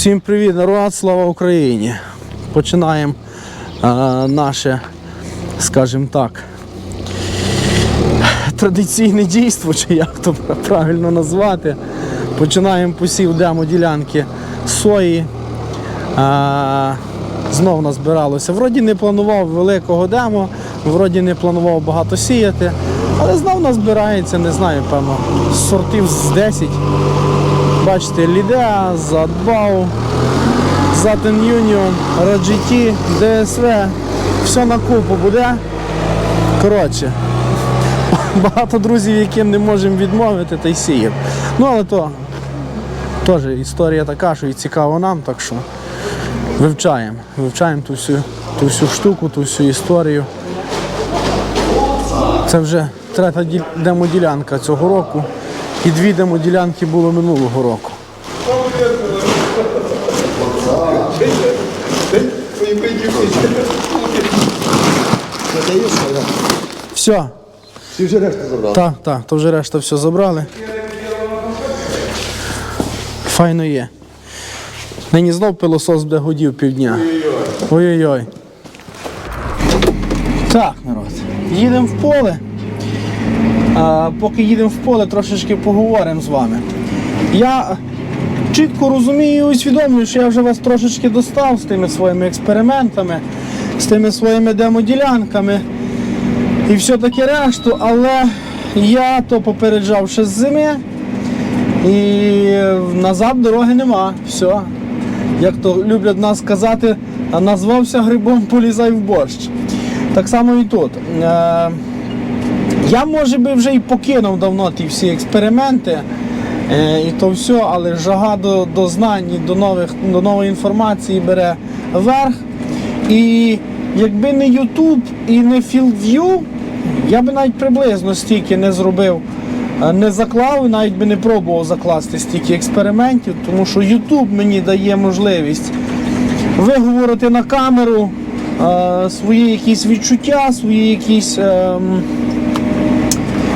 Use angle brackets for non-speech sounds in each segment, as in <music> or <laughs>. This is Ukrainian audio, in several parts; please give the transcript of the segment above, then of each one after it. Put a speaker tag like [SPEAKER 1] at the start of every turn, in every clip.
[SPEAKER 1] Всім привіт, народ, слава Україні! Починаємо е, наше, скажімо так, традиційне дійство, чи як то правильно назвати. Починаємо посів демо-ділянки сої. Е, знов назбиралося. Вроді не планував великого демо, вроді не планував багато сіяти, але знов назбирається, не знаю, певно, сортів з 10. Бачите, Лідеа, Задбау, Затен Юніон, Раджіті, ДСВ. Все на купу буде. Коротше, <laughs> багато друзів, яким не можемо відмовити, та й сіємо. Ну, але то теж історія така, що і цікаво нам, так що вивчаємо. Вивчаємо ту всю, ту всю штуку, ту всю історію. Це вже третя демоділянка цього року. І дві демоділянки було минулого року. Все,
[SPEAKER 2] Ти вже решту забрав.
[SPEAKER 1] так, так, то вже решта все забрали. Файно є. Нині знов пилосос буде годів півдня. Ой-ой-ой. Так, народ. Їдемо в поле. Поки їдемо в поле, трошечки поговоримо з вами. Я чітко розумію і усвідомлюю, що я вже вас трошечки достав з тими своїми експериментами, з тими своїми демоділянками і все таке решту, але я то попереджав ще з зими. І назад дороги нема. Все. Як то люблять нас казати, назвався грибом, полізай в борщ. Так само і тут. Е, я, може би, вже і покинув давно ті всі експерименти е, і то все, але жага до, до знань і до, нових, до нової інформації бере верх. І якби не YouTube і не FieldView, я би навіть приблизно стільки не зробив, е, не заклав, і навіть би не пробував закласти стільки експериментів, тому що YouTube мені дає можливість виговорити на камеру е, свої якісь відчуття, свої якісь. ем,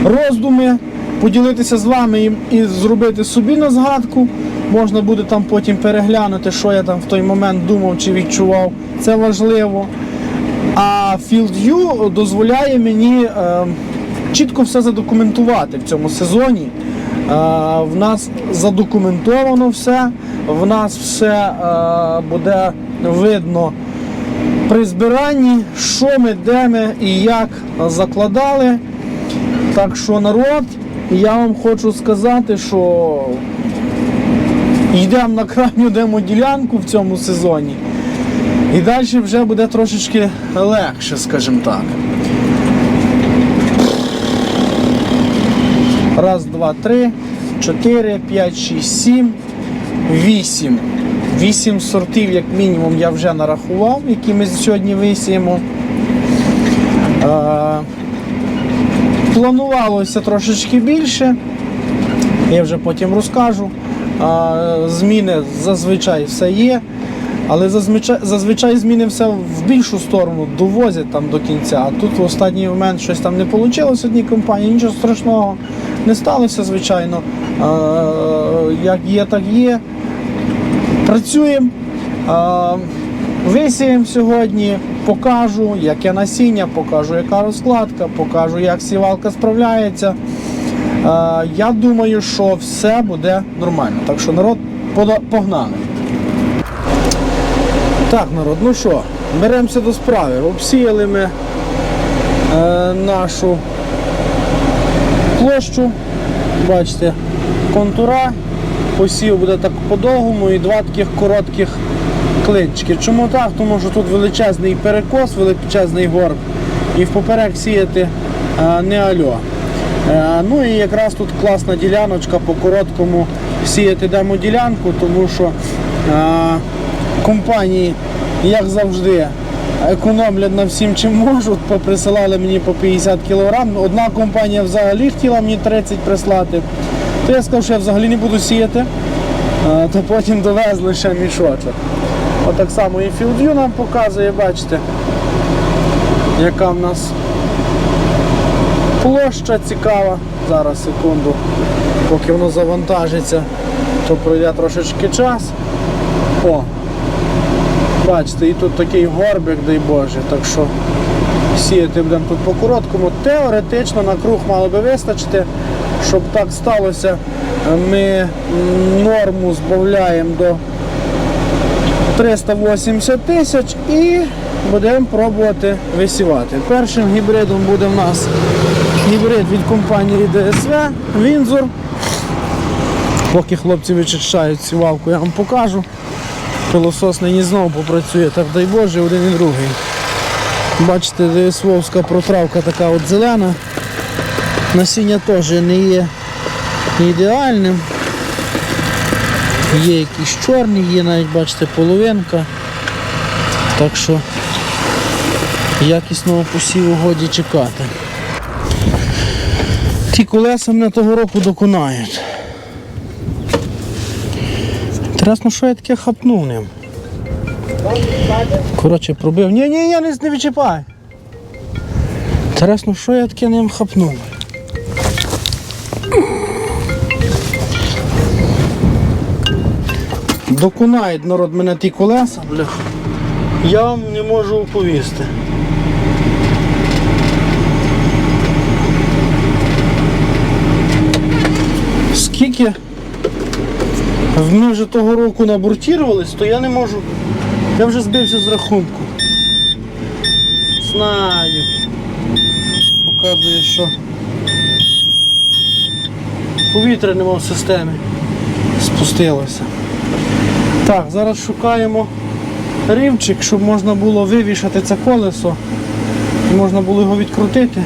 [SPEAKER 1] роздуми, поділитися з вами і, зробити собі на згадку. Можна буде там потім переглянути, що я там в той момент думав чи відчував. Це важливо. А FieldView дозволяє мені е, чітко все задокументувати в цьому сезоні. Е, в нас задокументовано все, в нас все е, буде видно при збиранні, що ми, де ми і як закладали. Так що народ, я вам хочу сказати, що йдемо на крайню демоділянку в цьому сезоні. І далі вже буде трошечки легше, скажімо так. Раз, два, три, чотири, п'ять, шість, сім, вісім. Вісім сортів, як мінімум, я вже нарахував, які ми сьогодні висіємо. Планувалося трошечки більше, я вже потім розкажу. Зміни зазвичай все є, але зазвичай, зазвичай зміни все в більшу сторону довозять там до кінця. А тут в останній момент щось там не вийшло в одній компанії, нічого страшного не сталося, звичайно. Як є, так є. Працюємо. Висіємо сьогодні, покажу, яке насіння, покажу, яка розкладка, покажу, як сівалка справляється. Е, я думаю, що все буде нормально. Так що народ погнали. Так, народ, ну що, беремося до справи. Обсіяли ми е, нашу площу. Бачите, контура. Посів буде так по-довгому і два таких коротких клинчики. Чому так? Тому що тут величезний перекос, величезний горб. І в поперек сіяти не альо. Е, ну і якраз тут класна діляночка по короткому сіяти демо-ділянку, тому що компанії, як завжди, економлять на всім, чим можуть. Поприсилали мені по 50 кг. Одна компанія взагалі хотіла мені 30 прислати. То я сказав, що я взагалі не буду сіяти, то потім довезли ще мішочок. Отак само і FieldView нам показує, бачите, яка в нас площа цікава. Зараз секунду, поки воно завантажиться, то пройде трошечки час. О! Бачите, і тут такий горбик, дай Боже, так що сіяти будемо тут по короткому. Теоретично на круг мало би вистачити. Щоб так сталося, ми норму збавляємо до 380 тисяч і будемо пробувати висівати. Першим гібридом буде в нас гібрид від компанії ДСВ Вінзор. Поки хлопці вичищають сівалку, я вам покажу. Пилосос нині знову попрацює, так дай Боже, один і другий. Бачите, ДСВовська протравка така от зелена. Насіння теж не є ідеальним. Є якісь чорні, є навіть, бачите, половинка. Так що якісного посіву годі чекати. Ті колеса мене того року доконають. Інтересно, що я таке хапнув ним. Коротше, пробив. Ні, ні, я не відчіпай. Інтересно, що я таке ним хапнув. Докунають народ мене ті колеса, блях. Я вам не можу оповісти. Скільки ми вже того року набуртірувались, то я не можу. Я вже збився з рахунку. Знаю. Показує, що повітря нема в системі. Спустилося. Так, зараз шукаємо рівчик, щоб можна було вивішати це колесо. І можна було його відкрутити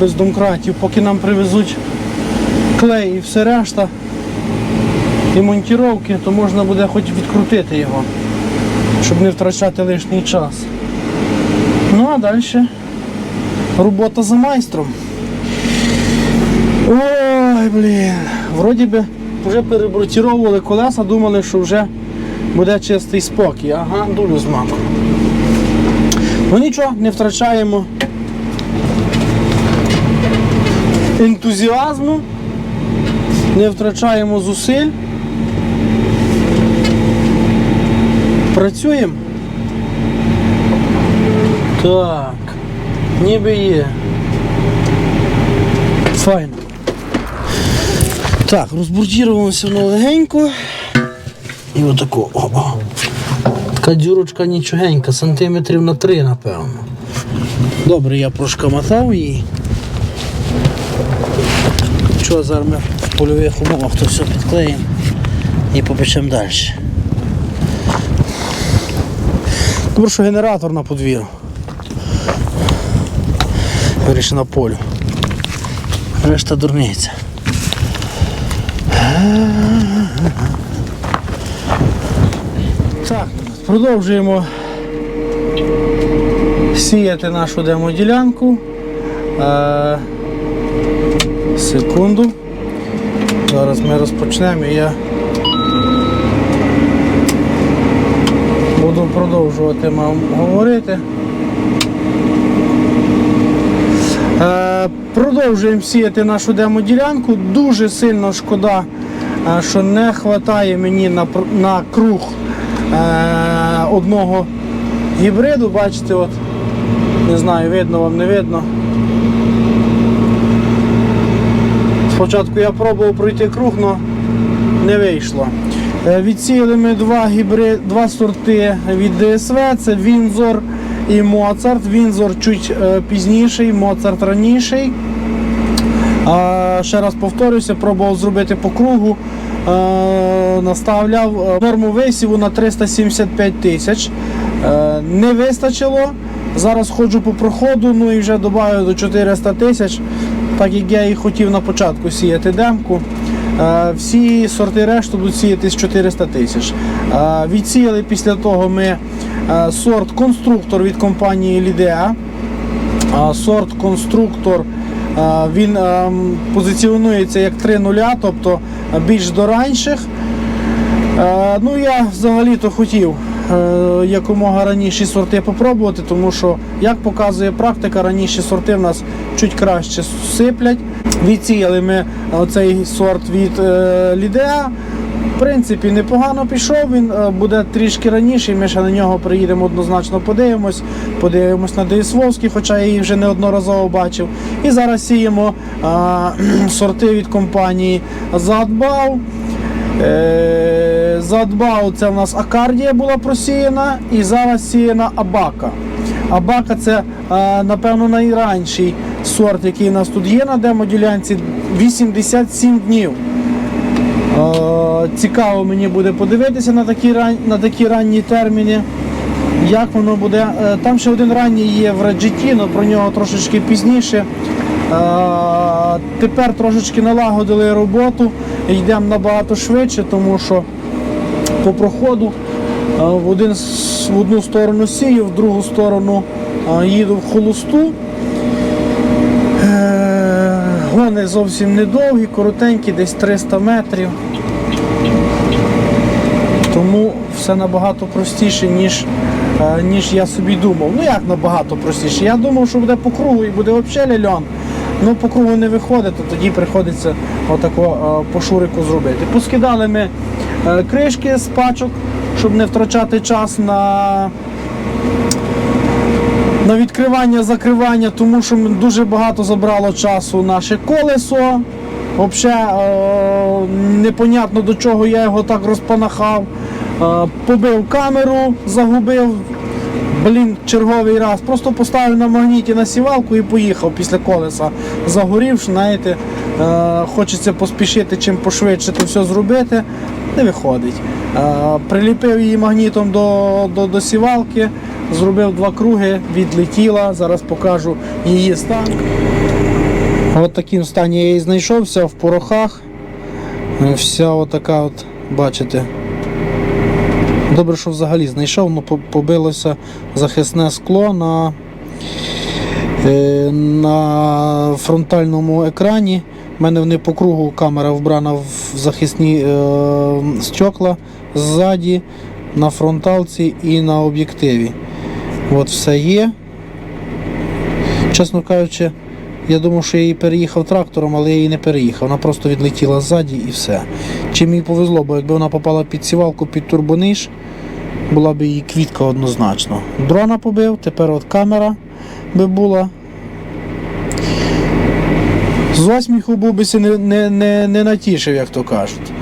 [SPEAKER 1] без домкратів, поки нам привезуть клей і все решта і монтіровки, то можна буде хоч відкрутити його, щоб не втрачати лишній час. Ну а далі робота за майстром. Ой, блін. Вроді би вже перебрутіровували колеса, думали, що вже буде чистий спокій. Ага, дулю з маку. Ну нічого, не втрачаємо ентузіазму, не втрачаємо зусиль. Працюємо. Так, ніби є. Файно. Так, розбурдірувалося воно легенько. І отако. О, о. Така дюрочка нічогенька, сантиметрів на три, напевно. Добре, я прошкамотав її. Що зараз ми в польових умовах то все підклеїмо і попечемо далі. Добре, що генератор на подвір'ю. Вирішив на полю. Решта дурниця. Так, продовжуємо сіяти нашу демоділянку. Е, секунду. Зараз ми розпочнемо і я буду продовжувати вам говорити. Е, Продовжуємо сіяти нашу демоділянку. Дуже сильно шкода, що не вистачає мені на, на круг е, одного гібриду. Бачите, от, не знаю, видно вам, не видно. Спочатку я пробував пройти круг, але не вийшло. Е, Відсіяли ми два, гібри... два сорти від ДСВ, це Вінзор і Моцарт. Вінзор чуть е, пізніший, Моцарт раніший. Ще раз повторюся, пробував зробити по кругу. Е, наставляв е, норму висіву на 375 тисяч. Е, не вистачило. Зараз ходжу по проходу, ну і вже додаю до 400 тисяч, так як я і хотів на початку сіяти демку. Всі сорти решту будуть сіяти з 400 тисяч. Відсіяли після того ми сорт конструктор від компанії Лідеа. Сорт конструктор він позиціонується як 3.0, тобто більш до ранших. Ну, я взагалі-то хотів е, якомога раніші сорти попробувати, тому що, як показує практика, раніші сорти в нас чуть краще сиплять. Відсіяли ми оцей сорт від е, Лідеа. Принципі, непогано пішов. Він е, буде трішки раніше. Ми ще на нього приїдемо однозначно, подивимось. Подивимось на Деїсвовський, хоча я її вже неодноразово бачив. І зараз сіємо е, <clears throat> сорти від компанії Задбав. Е, Задбау це в нас Акардія була просіяна і зараз сіяна Абака. Абака це, е, напевно, найранший сорт, який у нас тут є на демоділянці. 87 днів. Цікаво мені буде подивитися на такі, на такі ранні терміни. Як воно буде. Е, Там ще один ранній є в Раджеті, але про нього трошечки пізніше. Е, Тепер трошечки налагодили роботу, йдемо набагато швидше, тому що по проходу е, в, один, в одну сторону сію, в другу сторону їду в холосту. Гони зовсім недовгі, коротенькі, десь 300 метрів. Тому все набагато простіше, ніж, е, ніж я собі думав. Ну як набагато простіше? Я думав, що буде по кругу і буде взагалі льон. Ну по кругу не виходить, то тоді приходиться отако е, по шурику зробити. Поскидали ми е, кришки з пачок, щоб не втрачати час на на відкривання, закривання, тому що дуже багато забрало часу наше колесо. Взагалі непонятно до чого я його так розпанахав. Побив камеру, загубив. Блін, черговий раз. Просто поставив на магніті на сівалку і поїхав після колеса. Загорів, знаєте, е, хочеться поспішити чим пошвидше то все зробити. Не виходить. Е, приліпив її магнітом до, до, до сівалки, зробив два круги, відлетіла. Зараз покажу її стан. От таким стані я її знайшов, вся в порохах. Вся отака, от, бачите. Добре, що взагалі знайшов, ну побилося захисне скло на, е, на фронтальному екрані. У мене вони по кругу камера вбрана в захисні е, стекла ззаді, на фронталці і на об'єктиві. От все є. Чесно кажучи, я думав, що я її переїхав трактором, але я її не переїхав. Вона просто відлетіла ззаді і все. Чим їй повезло, бо якби вона попала під сівалку, під турбониш, була б її квітка однозначно. Дрона побив, тепер от камера би була. З осміху був не, не, не, не натішив, як то кажуть.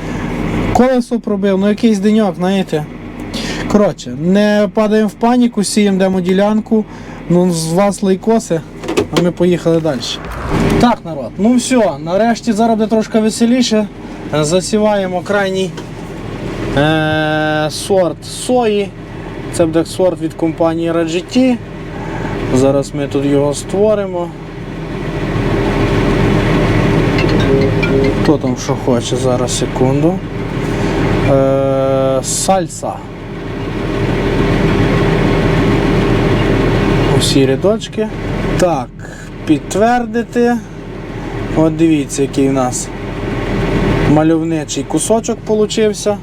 [SPEAKER 1] Колесо пробив, ну якийсь деньок, знаєте. Коротше, не падаємо в паніку, сіємо демоділянку, ну з вас лайкоси, а ми поїхали далі. Так, народ, ну все, нарешті зараз буде трошки веселіше. Засіваємо крайній е- сорт сої. Це буде сорт від компанії RGT. Зараз ми тут його створимо. Хто там що хоче, зараз секунду. Е- сальса. Усі рядочки. Так, підтвердити. От дивіться, який у нас мальовничий кусочок получився.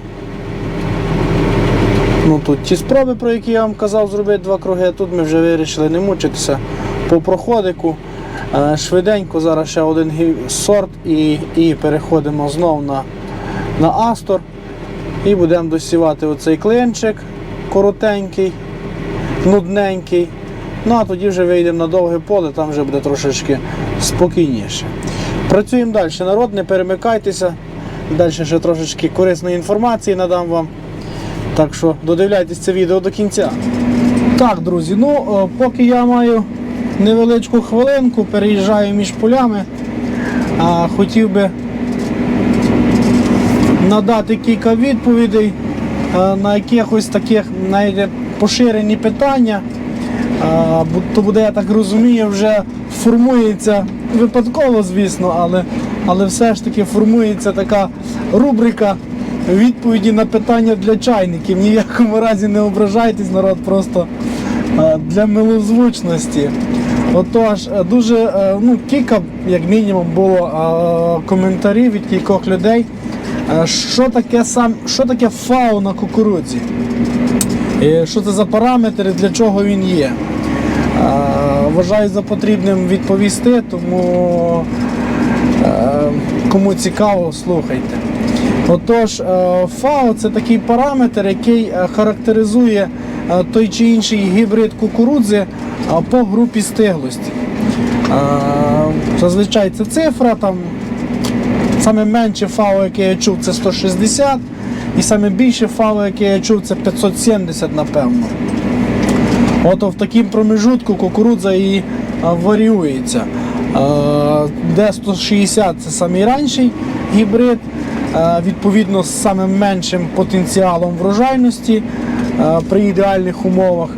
[SPEAKER 1] Ну тут ті спроби, про які я вам казав, зробити два круги. Тут ми вже вирішили не мучитися по проходику. Е, Швиденько зараз ще один сорт і, і переходимо знову на, на Астор. І будемо досівати оцей клинчик коротенький, нудненький. Ну а тоді вже вийдемо на довге поле, там вже буде трошечки спокійніше. Працюємо далі. Народ, не перемикайтеся. Далі ще трошечки корисної інформації надам вам. Так що додивляйтесь це відео до кінця. Так, друзі, ну е, поки я маю невеличку хвилинку, переїжджаю між полями, а хотів би надати кілька відповідей е, на якихось таких знаєте, поширені питання. А, то буде, я так розумію, вже формується випадково, звісно, але, але все ж таки формується така рубрика відповіді на питання для чайників. Ні в якому разі не ображайтесь, народ, просто а, для милозвучності. Отож, е, дуже е, ну, кілька, як мінімум, було е, коментарів від кількох людей. Е, Що таке сам, що таке фау на кукурудзі? Що це за параметри, для чого він є? Вважаю за потрібним відповісти, тому е, кому цікаво, слухайте. Отож, е, ФАО це такий параметр, який е, характеризує той чи інший гібрид кукурудзи по групі стиглості. Зазвичай це цифра, там саме менше ФАО, яке я чув, це 160, і саме більше ФАО, яке я чув, це 570, напевно. От в такому промежутку кукурудза і е, варіюється. Е, Де 160 це самий ранший гібрид, е, відповідно з самим меншим потенціалом врожайності при ідеальних умовах.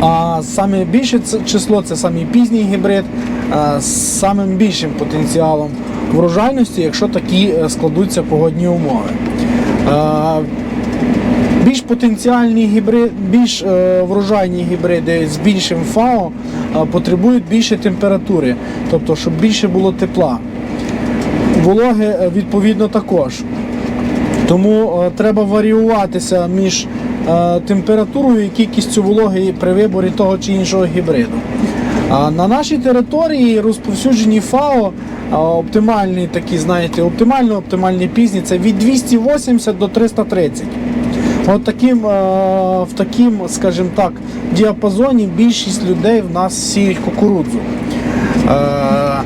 [SPEAKER 1] А саме більше число це самий пізній гібрид з самим більшим потенціалом врожайності, якщо такі складуться погодні умови. Більш потенціальні гібриди, більш е, врожайні гібриди з більшим ФАО е, потребують більше температури, тобто щоб більше було тепла. Вологи е, відповідно також. Тому е, треба варіюватися між е, температурою і кількістю вологи при виборі того чи іншого гібриду. А на нашій території розповсюджені ФАО е, оптимальні такі, знаєте, оптимально оптимальні пізні це від 280 до 330. От таким, е, в таким, скажімо так, діапазоні більшість людей в нас сіють кукурудзу. Е,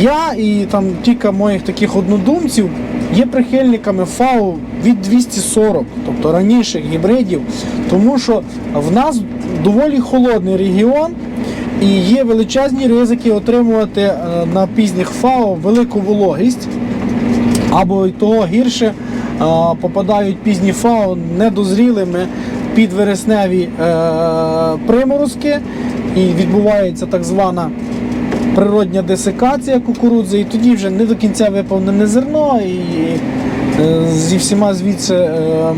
[SPEAKER 1] Я і там кілька моїх таких однодумців є прихильниками ФАО від 240, тобто раніших гібридів, тому що в нас доволі холодний регіон. І є величезні ризики отримувати е, на пізніх ФАО велику вологість, або й того гірше попадають пізні ФАО недозрілими під вересневі е, приморозки, і відбувається так звана природня десикація кукурудзи, і тоді вже не до кінця виповнене зерно, і е, зі всіма звідси е,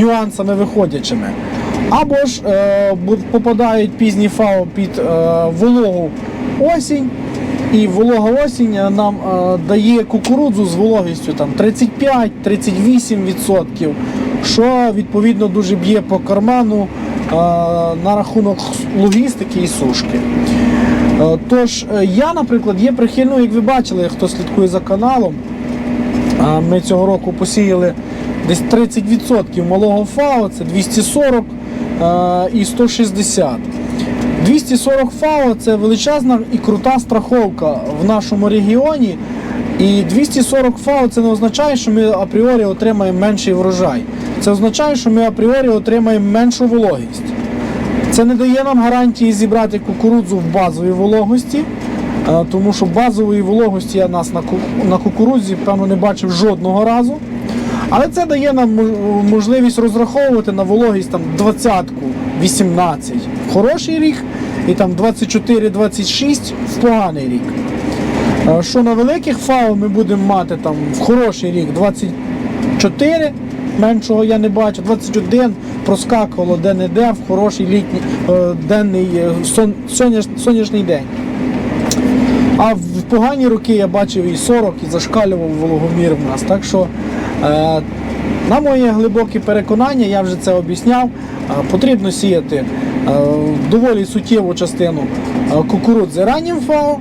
[SPEAKER 1] нюансами виходячими. Або ж попадають пізні фау під вологу осінь, і волога осінь нам е, дає кукурудзу з вологістю там 35-38%, що відповідно дуже б'є по карману е, на рахунок логістики і сушки. Е, Тож я, наприклад, є прихильною, як ви бачили, хто слідкує за каналом. Ми цього року посіяли десь 30% малого ФАО, це 240 е, і 160. 240 ФАО це величезна і крута страховка в нашому регіоні. І 240 ФАО це не означає, що ми апріорі отримаємо менший врожай. Це означає, що ми апріорі отримаємо меншу вологість. Це не дає нам гарантії зібрати кукурудзу в базовій вологості, е, тому що базової вологості я нас на кукурудзі, певно, не бачив жодного разу. Але це дає нам можливість розраховувати на вологість там 20-ку, 18 хороший рік і там 24-26 в поганий рік. Що на великих ФАО ми будемо мати там в хороший рік 24, меншого я не бачу, 21 проскакувало де-не-де в хороший літній е, денний е, сонячний день. А в погані роки я бачив і 40, і зашкалював вологомір в нас. Так що, е, на моє глибоке переконання, я вже це об'ясняв, потрібно сіяти доволі суттєву частину е, кукурудзи раннім фау.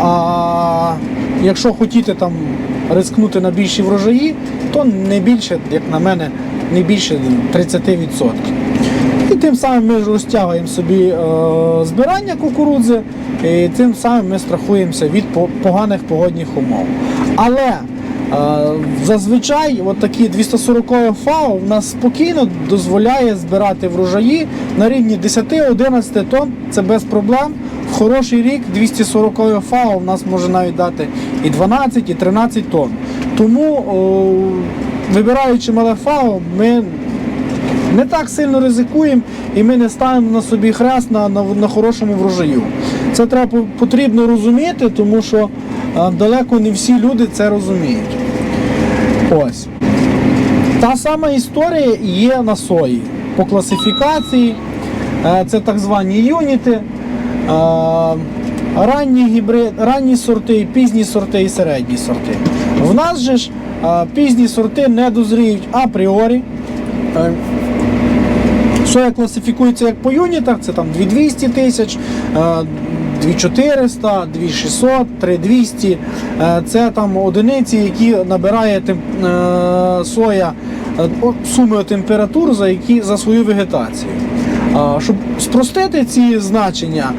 [SPEAKER 1] А якщо хотіти там рискнути на більші врожаї, то не більше, як на мене, не більше 30%. І тим самим ми розтягуємо собі е, збирання кукурудзи, і тим самим ми страхуємося від поганих погодних умов. Але е, зазвичай от такі 240 ФАО в нас спокійно дозволяє збирати врожаї на рівні 10-11 тонн, це без проблем. В хороший рік 240 ФАО в нас може навіть дати і 12, і 13 тонн. Тому, вибираючи мале ФАО, ми не так сильно ризикуємо і ми не ставимо на собі хрест на, на, на хорошому врожаю. Це треба потрібно розуміти, тому що далеко не всі люди це розуміють. Ось. Та сама історія є на сої. По класифікації, е, це так звані юніти, е, ранні, гібрид, ранні сорти, пізні сорти і середні сорти. В нас же ж е, пізні сорти не дозріють апріорі. Соя класифікується як по юнітах, це там 2200 тисяч, 2400, 2600, 3200. Е, Це там одиниці, які набирає е, соя е, суми температур за, які, за свою вегетацію. Щоб спростити ці значення,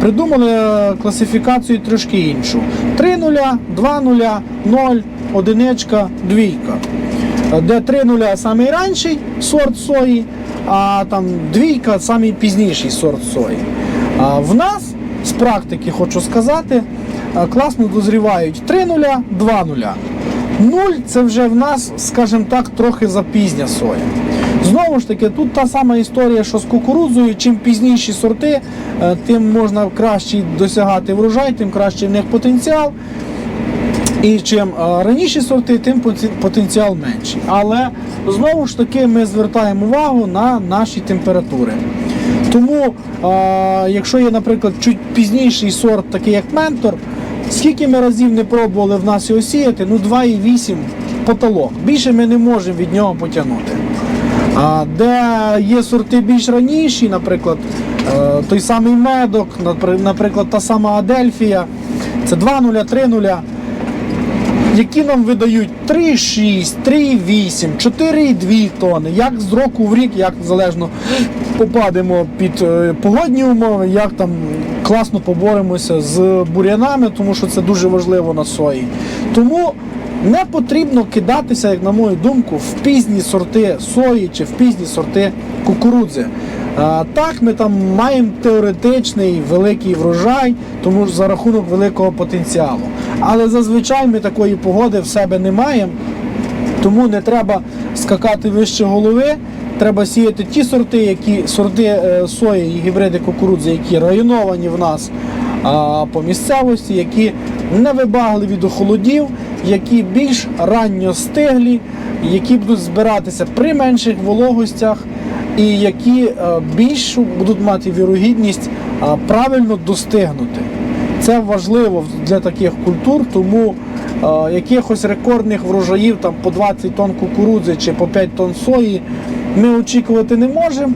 [SPEAKER 1] придумали е, класифікацію трошки іншу: 3 нуля, 2 нуля, 0, одиничка, двійка. Де 3 нуля самий сорт сої, а там двійка самий пізніший сорт сої. В нас з практики хочу сказати, е, класно дозрівають 3 нуля, 2 нуля. 0 це вже в нас, скажімо так, трохи запізня соя. Знову ж таки, тут та сама історія, що з кукурудзою. Чим пізніші сорти, е, тим можна краще досягати врожай, тим краще в них потенціал. І чим е, раніші сорти, тим потенціал менший. Але знову ж таки ми звертаємо увагу на наші температури. Тому, е, якщо є, наприклад, чуть пізніший сорт, такий як ментор, скільки ми разів не пробували в нас його сіяти, ну 2,8 потолок. Більше ми не можемо від нього потягнути. А де є сорти більш раніші, наприклад, е, той самий медок, наприклад, та сама Адельфія, це 2,0, 3,0 які нам видають 3,6, 3,8, 4,2 тони. Як з року в рік, як залежно попадемо під е, погодні умови, як там класно поборемося з бур'янами, тому що це дуже важливо на сої. Тому не потрібно кидатися, як на мою думку, в пізні сорти сої чи в пізні сорти кукурудзи. Так, ми там маємо теоретичний великий врожай, тому ж за рахунок великого потенціалу. Але зазвичай ми такої погоди в себе не маємо, тому не треба скакати вище голови. Треба сіяти ті сорти, які сорти е, сої і гібриди кукурудзи, які районовані в нас по місцевості, які не вибагливі до холодів, які більш ранньо стиглі, які будуть збиратися при менших вологостях і які е, більш будуть мати вірогідність е, правильно достигнути. Це важливо для таких культур, тому е, якихось рекордних врожаїв там по 20 тонн кукурудзи чи по 5 тонн сої ми очікувати не можемо.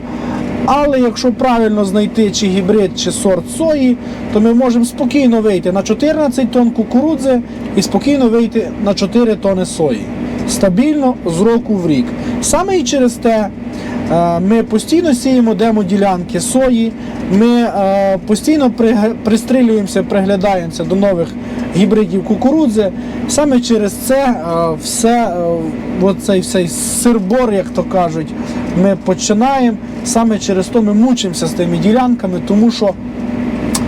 [SPEAKER 1] Але якщо правильно знайти чи гібрид, чи сорт сої, то ми можемо спокійно вийти на 14 тонн кукурудзи і спокійно вийти на 4 тонни сої. Стабільно з року в рік. Саме і через те ми постійно сіємо демо-ділянки сої, ми е, постійно пристрілюємося, приглядаємося до нових гібридів кукурудзи. Саме через це е, все, е, оцей цей сирбор, як то кажуть, ми починаємо. Саме через то ми мучимося з тими ділянками, тому що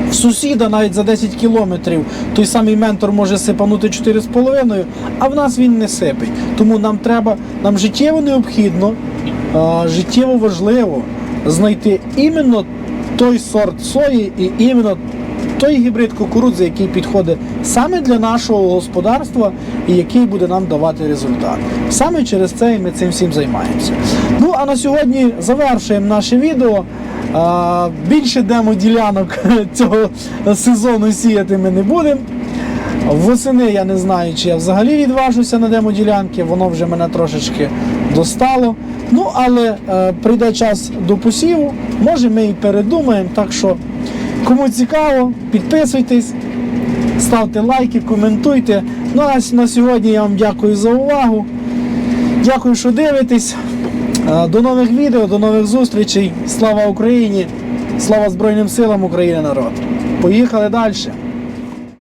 [SPEAKER 1] в сусіда навіть за 10 кілометрів той самий ментор може сипанути 4,5, а в нас він не сипить. Тому нам треба, нам життєво необхідно, життєво важливо знайти іменно той сорт сої і іменно той гібрид кукурудзи, який підходить саме для нашого господарства і який буде нам давати результат. Саме через це ми цим всім займаємося. Ну а на сьогодні завершуємо наше відео. Більше демо-ділянок <laughs> цього сезону сіяти ми не будемо. Восени я не знаю, чи я взагалі відважуся на демо-ділянки, воно вже мене трошечки достало. Ну, але е, прийде час до посіву, може ми і передумаємо. Так що, кому цікаво, підписуйтесь, ставте лайки, коментуйте. Ну а на сьогодні я вам дякую за увагу. Дякую, що дивитесь. Е, До нових відео, до нових зустрічей. Слава Україні! Слава Збройним силам України, народ! Поїхали далі!